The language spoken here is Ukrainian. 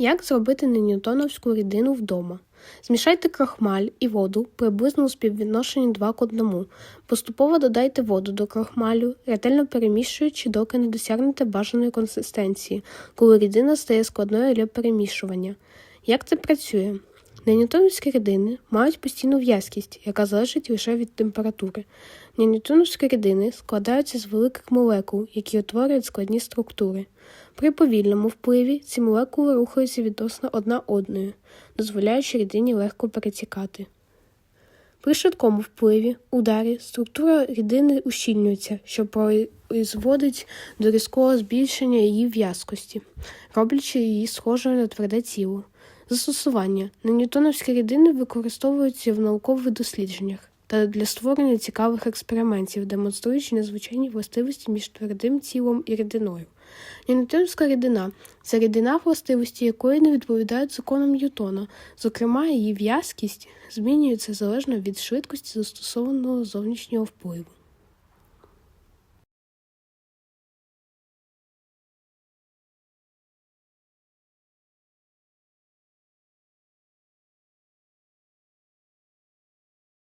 Як зробити неньютоновську рідину вдома? Змішайте крохмаль і воду приблизно у співвідношенні 2 к 1. Поступово додайте воду до крохмалю, ретельно перемішуючи, доки не досягнете бажаної консистенції, коли рідина стає складною для перемішування. Як це працює? Неньютоновські рідини мають постійну в'язкість, яка залежить лише від температури. Неньютоновські рідини складаються з великих молекул, які утворюють складні структури. При повільному впливі ці молекули рухаються відносно одна одної, дозволяючи рідині легко перетікати. При швидкому впливі, ударі, структура рідини ущільнюється, що призводить до різкого збільшення її в'язкості, роблячи її схожою на тверде тіло. Застосування неньютоновські рідини використовуються в наукових дослідженнях та для створення цікавих експериментів, демонструючи незвичайні властивості між твердим тілом і рідиною. Ньютонівська рідина це рідина, властивості якої не відповідають законам Ньютона, зокрема, її в'язкість змінюється залежно від швидкості застосованого зовнішнього впливу.